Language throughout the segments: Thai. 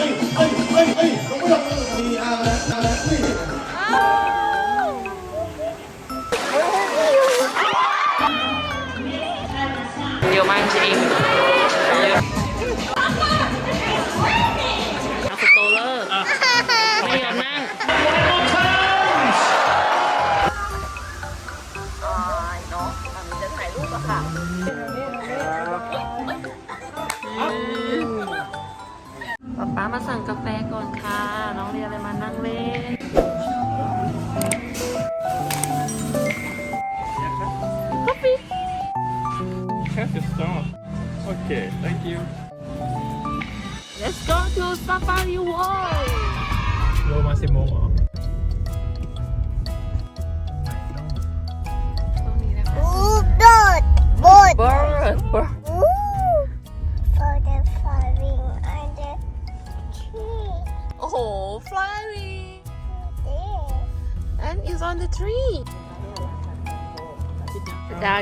อ้ยเอ้ยเอ้ยเอ้ยลงไม่ลงมีอะไรอะไรนี่เยอะมากจริงเอาสโตเลอร์ไม่ยอมนั่ง เนาะมันจะถ่ายรูปอะค่ะ ป๊าป๊ามาสั่งกาแฟก่อนค่ะ น้องเรียนอะไรมานั่งเล่น have to stop. Okay, thank you. Let's go to Safari World โลมาสิบโมงเหรอ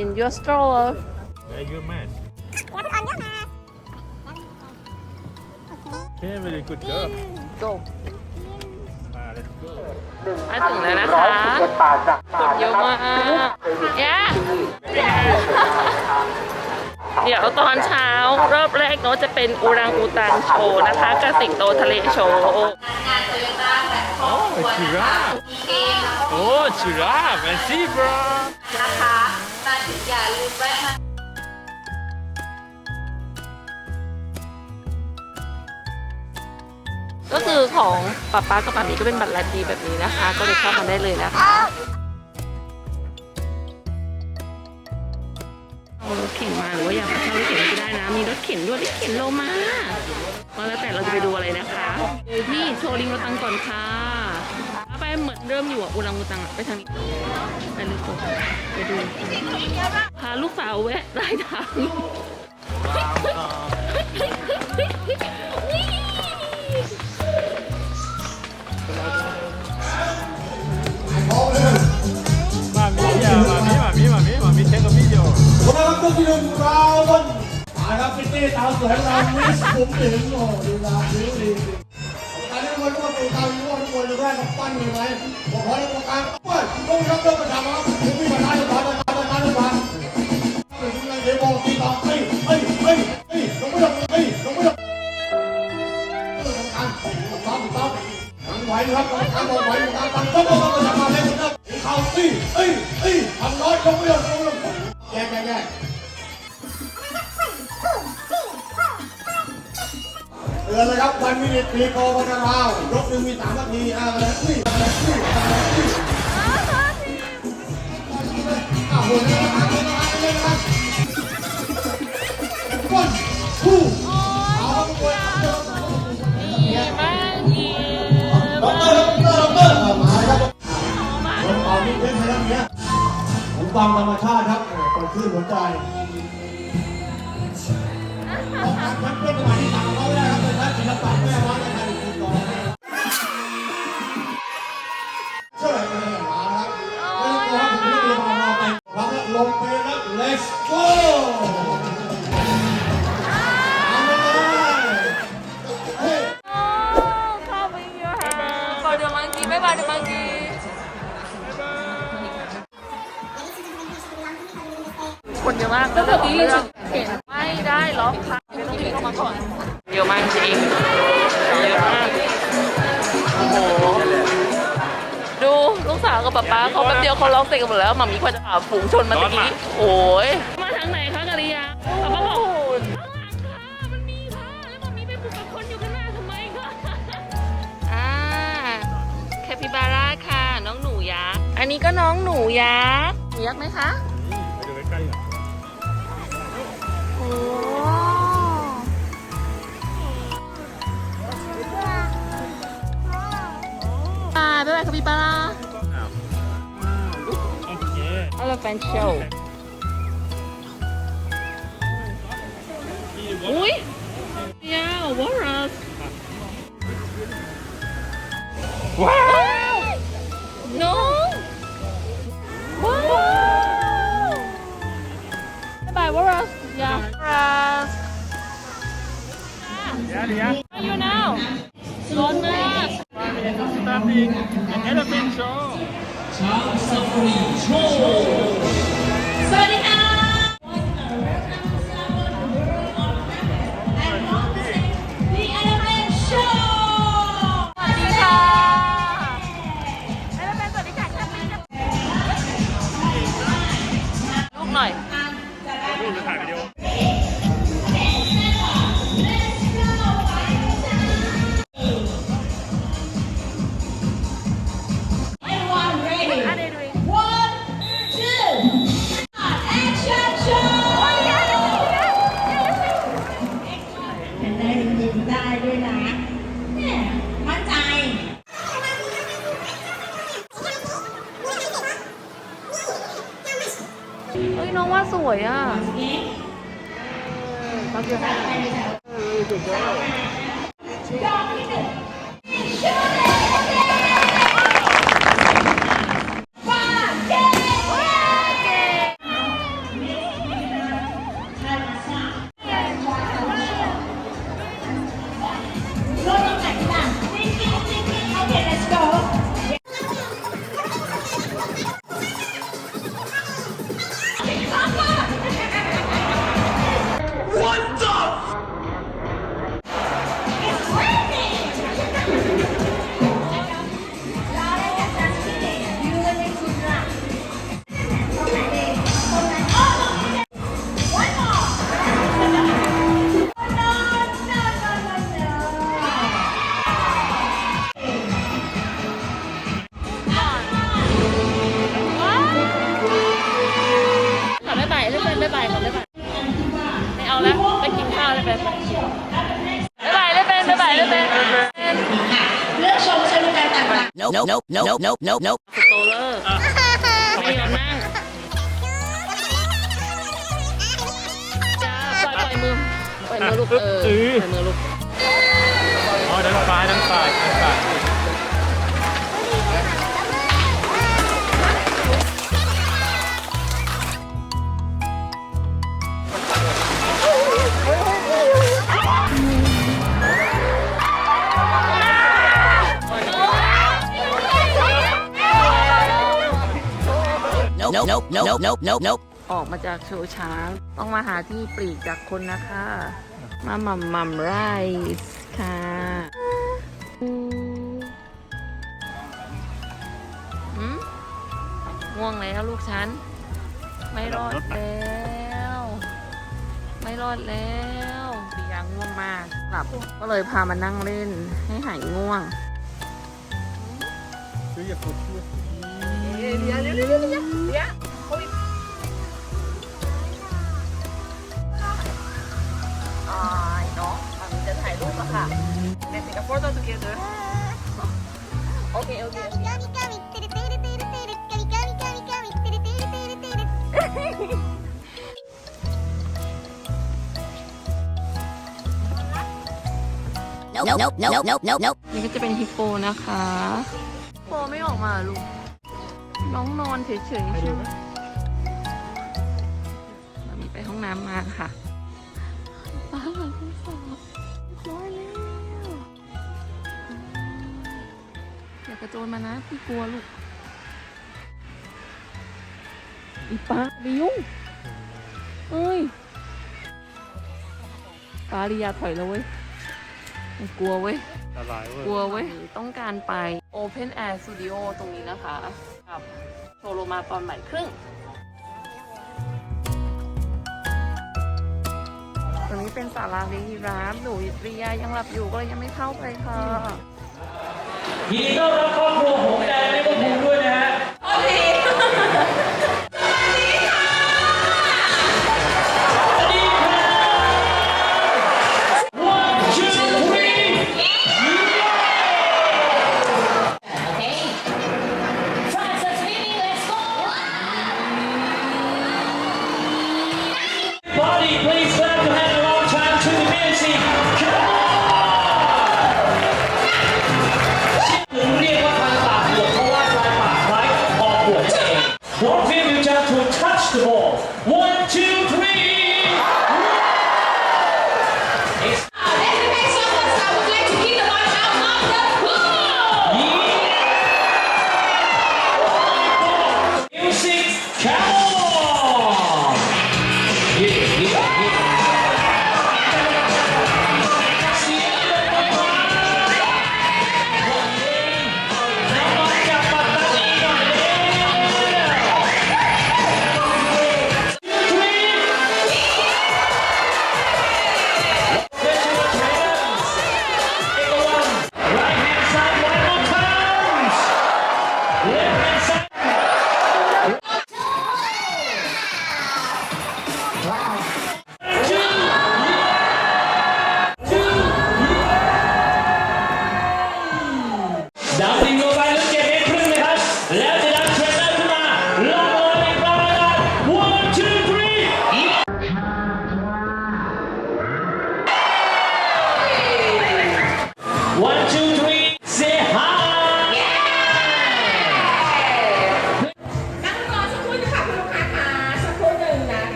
in your stroller Where you man? What on your map? Okay, very good girl. go Ah, let's go. มาถึงแล้วนะคะคนเยอะมากย่าเดี๋ยวตอนเช้ารอบแรกเนาะจะเป็นอูรังอูตังโชว์นะคะ กับสิงโตทะเลโชว์ Oh, giraffe. Oh, giraffe and zebra. ก็คือของป๊าป๊ากับป๊ามีก็เป็นบัตรลันดีแบบนี้นะคะ ก็เลยเข้ามาได้เลยนะคะเอารถเข็นมาหรือว่าอยากเช่ารถเข็นก็ได้นะ มีรถเข็นด้วยรถเข็นโลมาก็แล้วแต่เราจะไปดูอะไรนะคะดูที่โชว์ลิงโรตังก่อนค่ะไปเหมือนเริ่มอยู่อะอุรังอุตังอะไปทางนี้ไปเลยก่อนไปดูพาลูกสาวแวะได้ทาง หนึ่งราววันมาครับพิตตี้สาวสวยของเรามิสผมเห็นโอ้ดีนะดีดีตอนนี้มันก็เป็นการรู้ว่าทุกคนจะได้กับปั้นยังไงบอกขอในวงการปั้นต้องรับเรื่องประจำครับผมมีปัญหาจะผ่านจะผ่านจะผ่านจะผ่านเดี๋ยวบอกที่ต่อเฮ้ยเฮ้ยเฮ้ยเฮ้ยลงไม่ลงเฮ้ยลงไม่ลงเรื่องการต้องต้องยังไหวครับการบอกไหวการตั้งต้องต้องจะมาเล่นนะเขาตีเฮ้ยเฮ้ยทำน้อยลงไม่ลง เตือนเลยครับวันมินิปีโกวันราว ยกหนึ่งมีสามนาทีอ่าแล้วนี่แล้วนี่แล้วนี่อ่าหัวหน้าอ่าหัวหน้าเลยนะครับวันทูเอาครับทุกคนด็อกเตอร์ด็อกเตอร์ด็อกเตอร์มาครับผมตอนนี้เล่นในเรื่องนี้ผมฟังธรรมชาติครับเปิดคลื่นหัวใจออกการแชมเปี้ยนสมัยที่ เขาไม่ได้ครับเป็นนักศิลปะแม่วัดนะครับคุณต่อเชื่อเลยมาครับไม่ต้องกลัวครับผมไม่ได้มาไปวางล้วลงไปแล้ว let's go เอาเลยเฮ้ย Coming your hand for the monkey ไม่บาย the monkey คนเยอะมากแล้วเมื่อกี้ เขาแป๊บเดียวเขาล็อกเสร็จกันหมดแล้วหมามีควรจะผ่าฝูงชนมาตะกี้โอ้ยมาทางไหนคะกะริยาป๊าป๊าบอกโอ้โหข้างหลังค่ะมันมีค่ะแล้วหมามีไปปลุกกับคนอยู่ข้างหน้าทำไมคะอ่าแคปิบาร่าค่ะ น้องหนูยักษ์อันนี้ก็น้องหนูยักษ์หนูยักษ์ไหมคะไปดูใกล้ๆก่อนโอ้บายบ๊ายบายคาปิบาร่า Elephant Show อุ้ยยาววอรัสว้าวน้องว้าวบ๊ายบายวอรัสยาววอรัส Yeah, yeah. Where are you now ร้อนมาก Starting an elephant show. สวัสดีค่ะ The เฮ้ยน้องว่าสวยอะเขาจะให้ดอกที่หนึ่ง Nope, nope, nope, nope, nope, nope, nope. สโตเลอร์ไม่ยอมนั่งจ้าปล่อยปล่อยมือปล่อยมือลูกเออปล่อยมือลูกอ๋อด้านซ้ายด้านซ้ายด้านซ้าย Nope, nope, nope, nope, nope, nope, nope. ออกมาจากโชว์ช้าง ต้องมาหาที่ปลีกจากคนนะคะ มาหม่ำหม่ำไรซ์ค่ะหืมง่วงแล้วลูกฉัน ไม่รอดแล้ว ไม่รอดแล้วปียางง่วงมากหลับ ก็เลยพามานั่งเล่นให้หายง่วงซื้ออย่าปุดชื่อ เดี๋ยวเดี๋ยวเดี๋ยวเดี๋ยวเดี๋ยวเดี๋ยอ่าเนาะมันจะถ่ายรูปอะค่ะ Let's take a photo together โอเคโอเค Nope, nope, nope, nope, nope, นี่ก็จะเป็นฮิปโปนะคะ โปไม่ออกมาลูก น้องนอนเฉยๆใช่ไหมเรามีไปห้องน้ำมาค่ะป้าหลังที่สองร้อยแล้วอย่ากระโจนมานะพี่กลัวลูก อีป้าไปยุ่งเอ้ยป้าลียาถอยแล้วเว้ยกลัวเว้ยละลายเว้ย กลัวเว้ย ต้องการไป Open Air Studio ตรงนี้นะคะ กับโชว์โลมาตอนบ่ายครึ่งตรงนี้เป็นศาลาเลี้ยงยีราฟหนูเรียยังหลับอยู่ก็เลยยังไม่เข้าไปค่ะยินดีต้อนรับครอบครัวหงแดงลิเวอร์พูลด้วยนะฮะ One,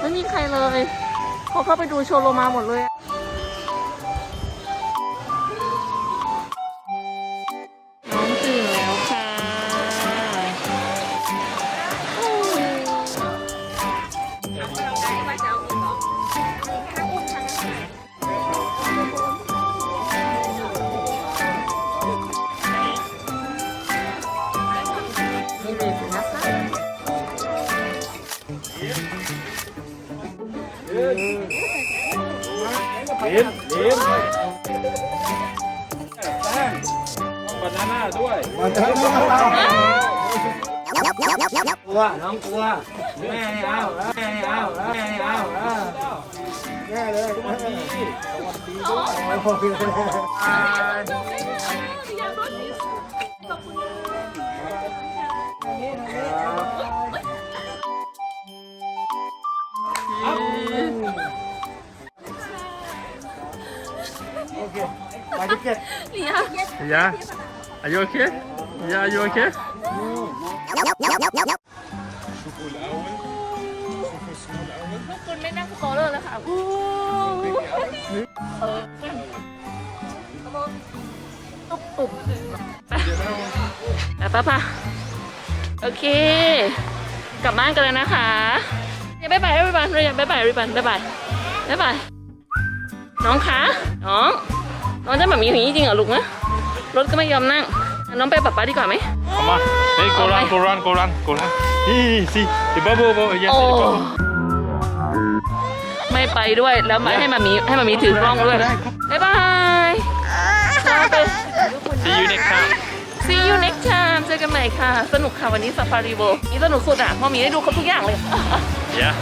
ไม่มีใครเลยเขาเข้าไปดูโชว์โลมาหมดเลย ลิ้นลิ้นแป้งบานาน่าด้วย มาเจอกันแล้ว Nope, nope, nope, nope, nope. กลัวน้องกลัวแม่ไม่เอาแม่ไม่เอาแม่ไม่เอาเออแย่เลยสวัสดีสวัสดีด้วย เคมาดิเก็ต Yeah Are you okay Yeah are you okay Nope, nope, nope, nope, nope, nope. ลูกคุณไม่นั่งสกอเลอร์แล้วค่ะอู้เออตุ๊บตุบไปไปปะโอเค กลับบ้านกันเลยนะคะอย่าบ๊ายบายริบันเราอย่าบ๊ายบายริบันบ๊ายบายบ๊ายบายน้องคะน้อง น้องจะแบบมีอย่างนี้จริงเหรอลูกนะรถก็ไม่ยอมนั่ง น้องไปป๊าป๊าดีกว่าไหม Come on Hey go run go run go run go run Hey see the bubble bubble yes โอ้ the bubble ไม่ไปด้วยแล้วมาให้มามีให้มามีถือกล้องด้วยบ๊ายบายลาไป See you next time See you next time เจอกันใหม่ค่ะ สนุกค่ะวันนี้ซาฟารีโบนี่สนุกสุดอะเพอมีได้ดูครบทุกอย่างเลย Yeah